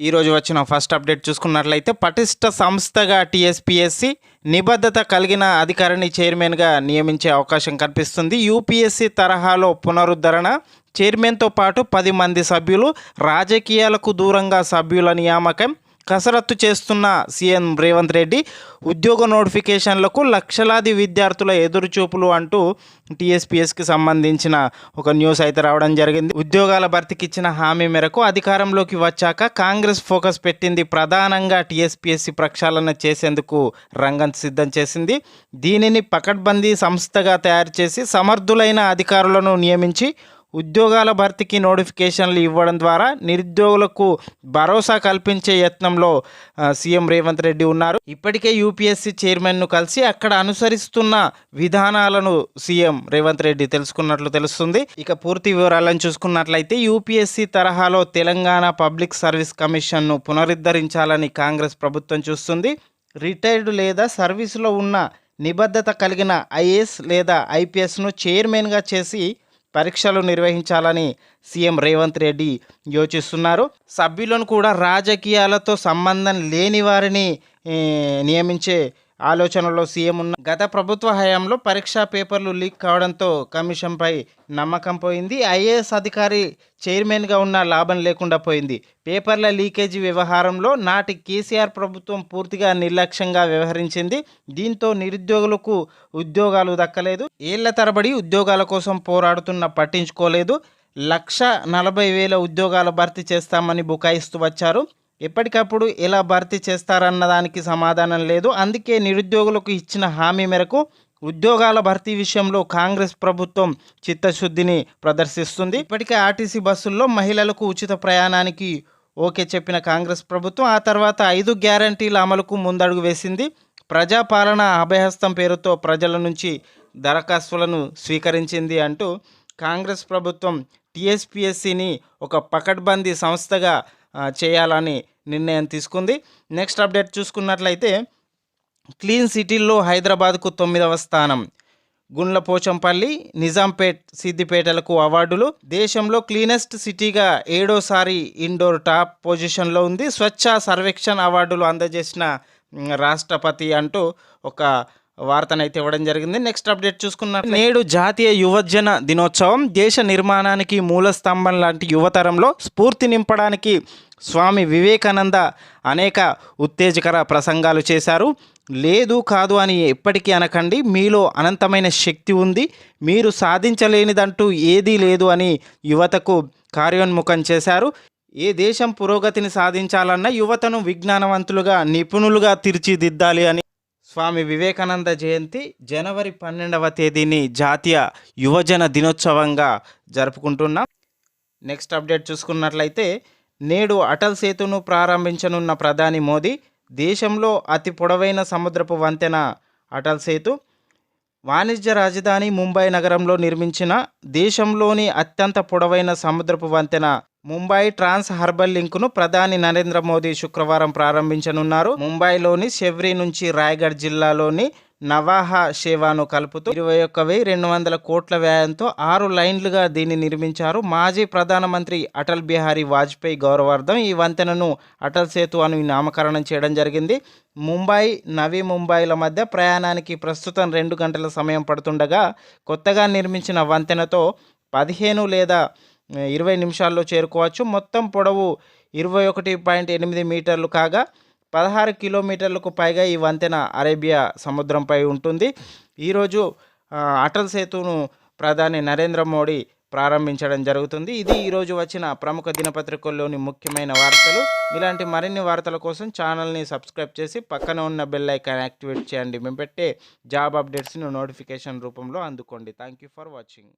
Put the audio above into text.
ఈరోజు వచ్చిన first update చూసుకున్నట్లయితే పటిష్ట సంస్థగా టీఎస్పీఎస్సి నిబద్ధత కలిగిన అధికారిని చైర్మన్గా నియమించే అవకాశం కనిపిస్తుంది. యూపీఎస్సి తరహాలో పునరుద్ధరణ చైర్మన్తో పాటు పది మంది సభ్యులు రాజకీయాలకు దూరంగా సభ్యుల నియామకం కసరత్తు చేస్తున్న సీఎం రేవంత్ రెడ్డి ఉద్యోగ నోటిఫికేషన్లకు లక్షలాది విద్యార్థుల ఎదురుచూపులు అంటూ టీఎస్పీఎస్కి సంబంధించిన ఒక న్యూస్ అయితే రావడం జరిగింది. ఉద్యోగాల భర్తీకి ఇచ్చిన హామీ మేరకు అధికారంలోకి వచ్చాక కాంగ్రెస్ ఫోకస్ పెట్టింది ప్రధానంగా టీఎస్పీఎస్సి ప్రక్షాళన చేసేందుకు రంగం సిద్ధం చేసింది. దీనిని పకడ్బందీ సంస్థగా తయారు చేసి సమర్థులైన అధికారులను నియమించి ఉద్యోగాల భర్తీకి నోటిఫికేషన్లు ఇవ్వడం ద్వారా నిరుద్యోగులకు భరోసా కల్పించే యత్నంలో సీఎం రేవంత్ రెడ్డి ఉన్నారు. ఇప్పటికే యూపీఎస్సీ చైర్మన్ను కలిసి అక్కడ అనుసరిస్తున్న విధానాలను సీఎం రేవంత్ రెడ్డి తెలుసుకున్నట్లు తెలుస్తుంది. ఇక పూర్తి వివరాలను చూసుకున్నట్లయితే యూపీఎస్సీ తరహాలో తెలంగాణ పబ్లిక్ సర్వీస్ కమిషన్ను పునరుద్ధరించాలని కాంగ్రెస్ ప్రభుత్వం చూస్తుంది. రిటైర్డ్ లేదా సర్వీసులో ఉన్న నిబద్ధత కలిగిన ఐఏఎస్ లేదా ఐపీఎస్ను చైర్మన్గా చేసి పరీక్షలు నిర్వహించాలని సీఎం రేవంత్ రెడ్డి యోచిస్తున్నారు. సభ్యులను కూడా రాజకీయాలతో సంబంధం లేని వారిని నియమించే ఆలోచనలో సీఎం ఉన్న గత ప్రభుత్వ హయాంలో పరీక్షా పేపర్లు లీక్ కావడంతో కమిషన్పై నమ్మకం పోయింది. ఐఏఎస్ అధికారి చైర్మన్గా ఉన్న లాభం లేకుండా పోయింది. పేపర్ల లీకేజీ వ్యవహారంలో నాటి కేసీఆర్ ప్రభుత్వం పూర్తిగా నిర్లక్ష్యంగా వ్యవహరించింది. దీంతో నిరుద్యోగులకు ఉద్యోగాలు దక్కలేదు. ఏళ్ళ తరబడి ఉద్యోగాల కోసం పోరాడుతున్న పట్టించుకోలేదు. లక్ష నలభై వేల ఉద్యోగాల భర్తీ చేస్తామని బుకాయిస్తూ వచ్చారు. ఎప్పటికప్పుడు ఎలా భర్తీ చేస్తారన్న దానికి సమాధానం లేదు. అందుకే నిరుద్యోగులకు ఇచ్చిన హామీ మేరకు ఉద్యోగాల భర్తీ విషయంలో కాంగ్రెస్ ప్రభుత్వం చిత్తశుద్ధిని ప్రదర్శిస్తుంది. ఇప్పటికే ఆర్టీసీ బస్సుల్లో మహిళలకు ఉచిత ప్రయాణానికి ఓకే చెప్పిన కాంగ్రెస్ ప్రభుత్వం ఆ తర్వాత ఐదు గ్యారంటీల అమలుకు ముందడుగు వేసింది. ప్రజాపాలన అభయహస్తం పేరుతో ప్రజల నుంచి దరఖాస్తులను స్వీకరించింది అంటూ కాంగ్రెస్ ప్రభుత్వం టీఎస్పీఎస్సిని ఒక పకడ్బందీ సంస్థగా చేయాలని నిర్ణయం తీసుకుంది. నెక్స్ట్ అప్డేట్ చూసుకున్నట్లయితే క్లీన్ సిటీల్లో హైదరాబాద్కు తొమ్మిదవ స్థానం. గుండ్లపోచంపల్లి నిజాంపేట్ సిద్దిపేటలకు అవార్డులు. దేశంలో క్లీనెస్ట్ సిటీగా ఏడోసారి ఇండోర్ టాప్ పొజిషన్లో ఉంది. స్వచ్ఛ సర్వేక్షణ్ అవార్డులు అందజేసిన రాష్ట్రపతి అంటూ ఒక వార్తనైతే ఇవ్వడం జరిగింది. నెక్స్ట్ అప్డేట్ చూసుకున్న నేడు జాతీయ యువజన దినోత్సవం. దేశ నిర్మాణానికి మూల స్తంభం లాంటి యువతరంలో స్ఫూర్తి నింపడానికి స్వామి వివేకానంద అనేక ఉత్తేజకర ప్రసంగాలు చేశారు. లేదు కాదు అని ఎప్పటికీ అనకండి. మీలో అనంతమైన శక్తి ఉంది. మీరు సాధించలేనిదంటూ ఏదీ లేదు అని యువతకు కార్యోన్ముఖం చేశారు. ఏ దేశం పురోగతిని సాధించాలన్నా యువతను విజ్ఞానవంతులుగా నిపుణులుగా తీర్చిదిద్దాలి అని స్వామి వివేకానంద జయంతి జనవరి పన్నెండవ తేదీని జాతీయ యువజన దినోత్సవంగా జరుపుకుంటున్నాం. నెక్స్ట్ అప్డేట్ చూసుకున్నట్లయితే నేడు అటల్ సేతును ప్రారంభించనున్న ప్రధాని మోదీ దేశంలో అతి పొడవైన సముద్రపు వంతెన అటల్ సేతు. వాణిజ్య రాజధాని ముంబై నగరంలో నిర్మించిన దేశంలోని అత్యంత పొడవైన సముద్రపు వంతెన ముంబై ట్రాన్స్ హార్బర్ లింకును ప్రధాని నరేంద్ర మోదీ శుక్రవారం ప్రారంభించనున్నారు. ముంబైలోని షెవ్రి నుంచి రాయగఢ్ జిల్లాలోని నవాహా సేవాను కలుపుతూ ఇరవై ఒక్క వెయ్యి రెండు వందల కోట్ల వ్యయంతో ఆరు లైన్లుగా దీన్ని నిర్మించారు. మాజీ ప్రధానమంత్రి అటల్ బిహారీ వాజ్పేయి గౌరవార్థం ఈ వంతెనను అటల్ సేతు అని నామకరణం చేయడం జరిగింది. ముంబై నవీ ముంబైల మధ్య ప్రయాణానికి ప్రస్తుతం రెండు గంటల సమయం పడుతుండగా కొత్తగా నిర్మించిన వంతెనతో పదిహేను లేదా ఇరవై నిమిషాల్లో చేరుకోవచ్చు. మొత్తం పొడవు ఇరవై ఒకటి పాయింట్ ఎనిమిది మీటర్లు కాగా పదహారు కిలోమీటర్లకు పైగా ఈ వంతెన అరేబియా సముద్రంపై ఉంటుంది. ఈరోజు అటల్ సేతును ప్రధాని నరేంద్ర మోడీ ప్రారంభించడం జరుగుతుంది. ఇది ఈరోజు వచ్చిన ప్రముఖ దినపత్రికల్లోని ముఖ్యమైన వార్తలు. ఇలాంటి మరిన్ని వార్తల కోసం ఛానల్ని సబ్స్క్రైబ్ చేసి పక్కన ఉన్న బెల్ ఐకాన్ యాక్టివేట్ చేయండి. మేము పెట్టే జాబ్ అప్డేట్స్ని నోటిఫికేషన్ రూపంలో అందుకోండి. Thank you for watching.